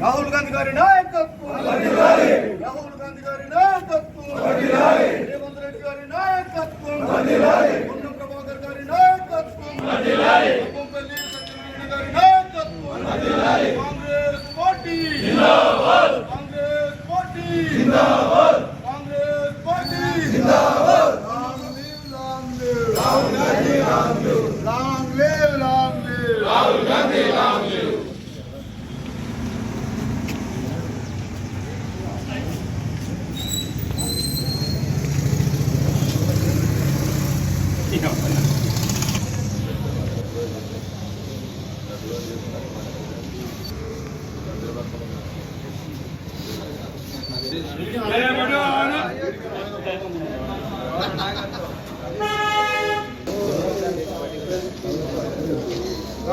రాహుల్ గాంధీ గారి నాయకత్వం రాహుల్ గాంధీ గారి నాయకత్వం రేవంత్ రెడ్డి గారి నాయకత్వం పొన్నం ప్రభాకర్ గారి నాయకత్వం అమ్మంపల్లి సత్యనారాయణ గారి నాయకత్వం Congress party Congress party Congress party long live long live long live long live నమస్కారం అధ్యక్షుడు రానరాజు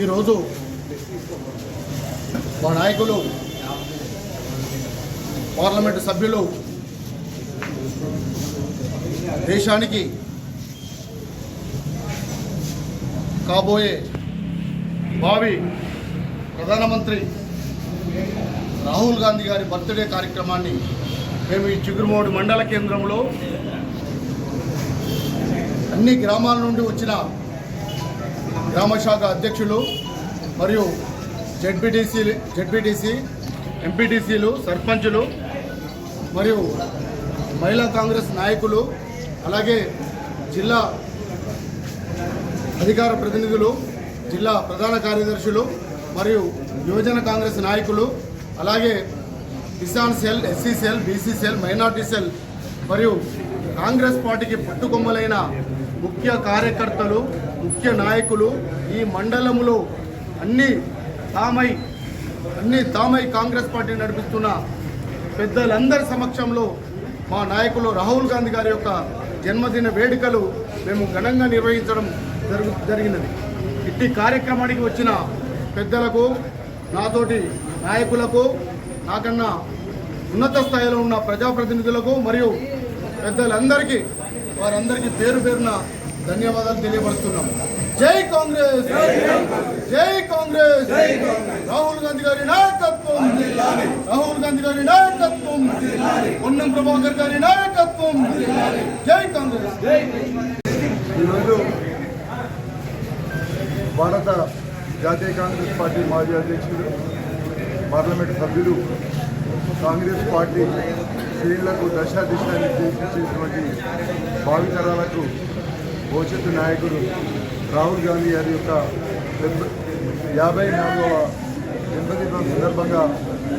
ఈరోజు మా నాయకులు పార్లమెంటు సభ్యులు దేశానికి కాబోయే భావి ప్రధానమంత్రి రాహుల్ గాంధీ గారి బర్త్డే కార్యక్రమాన్ని మేము ఈ చిగురుమోడు మండల కేంద్రంలో అన్ని గ్రామాల నుండి వచ్చిన గ్రామశాఖ అధ్యక్షులు మరియు జెడ్పీటీసీ జెడ్పీటీసీ ఎంపీటీసీలు సర్పంచులు మరియు మహిళా కాంగ్రెస్ నాయకులు అలాగే జిల్లా అధికార ప్రతినిధులు జిల్లా ప్రధాన కార్యదర్శులు మరియు యువజన కాంగ్రెస్ నాయకులు అలాగే Kisan cell SC cell BC cell minority cell మరియు కాంగ్రెస్ పార్టీకి పట్టుకొమ్మలైన ముఖ్య కార్యకర్తలు ముఖ్య నాయకులు ఈ మండలంలో అన్ని తామై అన్ని తామై కాంగ్రెస్ పార్టీ నడిపిస్తున్న పెద్దలందరి సమక్షంలో మా నాయకులు రాహుల్ గాంధీ గారి యొక్క జన్మదిన వేడుకలు మేము ఘనంగా నిర్వహించడం జరుగు జరిగినది. ఇట్టి కార్యక్రమానికి వచ్చిన పెద్దలకు నాతోటి నాయకులకు నాకన్నా ఉన్నత స్థాయిలో ఉన్న ప్రజాప్రతినిధులకు మరియు పెద్దలందరికీ వారందరికీ పేరు పేరున ధన్యవాదాలు తెలియపరుస్తున్నాం జై కాంగ్రెస్! జై కాంగ్రెస్! రాహుల్ గాంధీ గారి నాయకత్వం! రాహుల్ గాంధీ గారి నాయకత్వం! పొన్నం ప్రభాకర్ గారి నాయకత్వం! జై కాంగ్రెస్! ఈరోజు భారత జాతీయ కాంగ్రెస్ పార్టీ మాజీ అధ్యక్షుడు పార్లమెంట్ సభ్యులు కాంగ్రెస్ పార్టీ శ్రేణులకు దశ దిశ నిర్దేశించేటువంటి భావితరాలకు భవిష్యత్తు నాయకుడు రాహుల్ గాంధీ గారి యొక్క యాభై నాలుగవ జన్మదినం సందర్భంగా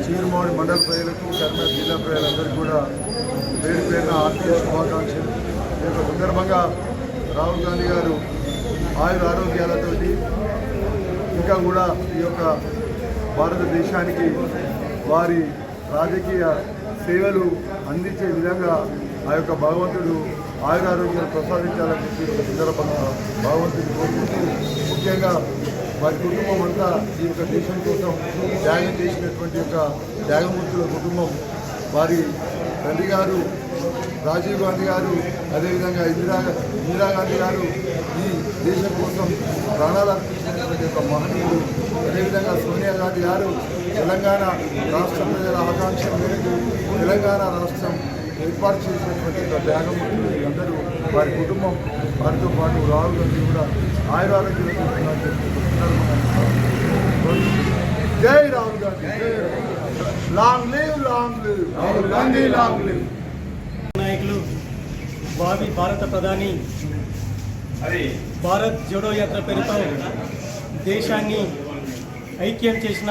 చీరుమాడి మండల ప్రజలకు కర్నూలు జిల్లా ప్రజలందరికీ కూడా పేరు పేరున ఆర్థిక శుభాకాంక్షలు. ఈ యొక్క సందర్భంగా రాహుల్ గాంధీ గారు ఆయుర ఆరోగ్యాలతోటి ఇంకా కూడా ఈ యొక్క భారతదేశానికి వారి రాజకీయ సేవలు అందించే విధంగా ఆ యొక్క భగవంతుడు ఆయురారోగ్యాలు ప్రసాదించాలని చెప్పి సందర్భంగా భగవంతుని కోరుకుంటూ ముఖ్యంగా వారి కుటుంబం అంతా ఈ యొక్క దేశం కోసం త్యాగం చేసినటువంటి యొక్క త్యాగమూర్తుల కుటుంబం. వారి తండ్రి గారు రాజీవ్ గాంధీ గారు అదేవిధంగా ఇందిరా ఇందిరాగాంధీ గారు ఈ దేశం కోసం ప్రాణాలు అర్పించినటువంటి యొక్క మహనీయులు అదేవిధంగా సోనియా గాంధీ గారు తెలంగాణ రాష్ట్ర ప్రజల ఆకాంక్ష మేరకు తెలంగాణ రాష్ట్రం ఏర్పాటు చేసినటువంటి ఒక త్యాగమూర్తులు. వారి కుటుంబం వారితో పాటు రాహుల్ గాంధీ కూడా ఆయురారోగ్యం జై Rahul Gandhi long live long live. Rahul Gandhi long live. నాయకులు భావి భారత ప్రధాని. భారత్ జోడో యాత్ర పేరుతో దేశాన్ని ఐక్యం చేసిన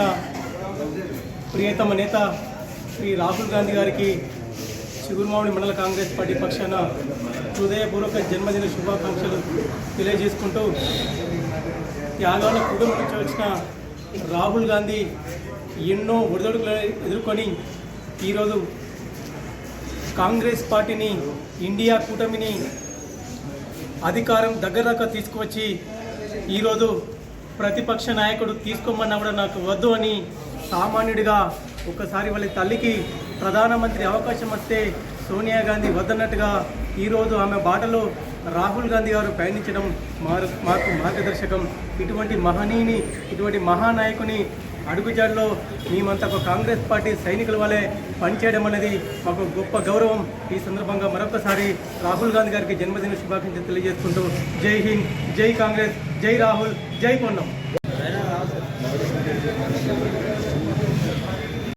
ప్రియతమ నేత శ్రీ రాహుల్ గాంధీ గారికి చిగురుమావుడి మండల కాంగ్రెస్ పార్టీ పక్షాన హృదయపూర్వక జన్మదిన శుభాకాంక్షలు తెలియజేసుకుంటూ త్యాగాల కుటుంబం నుంచి వచ్చిన రాహుల్ గాంధీ ఎన్నో ఒడిదొడుకులు ఎదుర్కొని ఈరోజు కాంగ్రెస్ పార్టీని ఇండియా కూటమిని అధికారం దగ్గర దాకా తీసుకువచ్చి ఈరోజు ప్రతిపక్ష నాయకుడు తీసుకోమన్నా కూడా నాకు వద్దు అని సామాన్యుడిగా ఒకసారి వాళ్ళ తల్లికి ప్రధానమంత్రి అవకాశం వస్తే సోనియా గాంధీ వద్దన్నట్టుగా ఈరోజు ఆమె బాటలో రాహుల్ గాంధీ గారు పయనించడం మారు మాకు మార్గదర్శకం. ఇటువంటి మహనీయుని ఇటువంటి మహానాయకుని అడుగుజాడలో మేమంతా ఒక కాంగ్రెస్ పార్టీ సైనికుల వలె పనిచేయడం అనేది మాకు గొప్ప గౌరవం. ఈ సందర్భంగా మరొకసారి రాహుల్ గాంధీ గారికి జన్మదిన శుభాకాంక్షలు తెలియజేసుకుంటూ జై హింద్ జై కాంగ్రెస్ జై రాహుల్ జై పొన్నం